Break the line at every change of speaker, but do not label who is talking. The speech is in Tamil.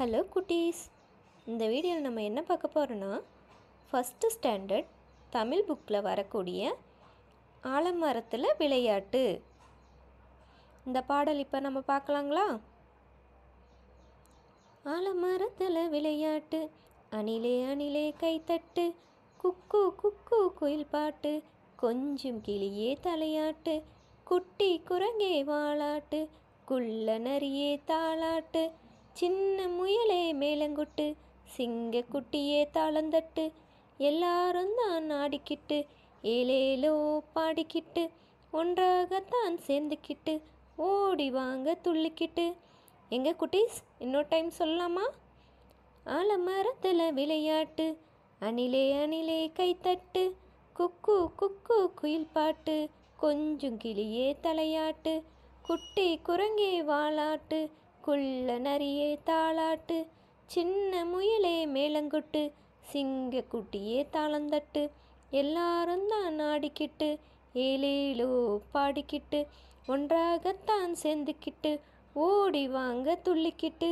ஹலோ குட்டீஸ். இந்த வீடியோவில் நம்ம என்ன பார்க்க போகிறோன்னா ஃபஸ்ட்டு ஸ்டாண்டர்ட் தமிழ் புக்கில் வரக்கூடிய ஆலமரத்தில் விளையாட்டு. இந்த பாடல் இப்போ நம்ம பார்க்கலாங்களா? ஆலமரத்தில் விளையாட்டு அணிலே அணிலே கைத்தட்டு குக்கு குக்கு குயில் பாட்டு கொஞ்சம் கிளியே தலையாட்டு குட்டி குரங்கே வாளாட்டு குள்ள நரியே தாளாட்டு சின்ன மேலங்குட்டு சிங்க குட்டியே தாளந்தட்டு எல்லாரும் தான் ஆடிக்கிட்டு ஏலேலோ பாடிக்கிட்டு ஒன்றாகத்தான் சேர்ந்துக்கிட்டு ஓடி வாங்க துள்ளிக்கிட்டு. எங்க குட்டீஸ் இன்னொரு டைம் சொல்லலாமா? ஆலமரத்தில் விளையாட்டு அணிலே அணிலே கைத்தட்டு குக்கு குக்கு குயில் பாட்டு கொஞ்சம் கிளியே தலையாட்டு குட்டி குரங்கே வாளாட்டு குள்ள நரியே தாளாட்டு சின்ன முயலே மேலங்கொட்டு சிங்க குட்டியே தாளந்தட்டு எல்லாரும் தான் ஆடிக்கிட்டு ஏலேலோ பாடிக்கிட்டு ஒன்றாகத்தான் சேர்ந்துக்கிட்டு ஓடி வாங்க துள்ளிக்கிட்டு.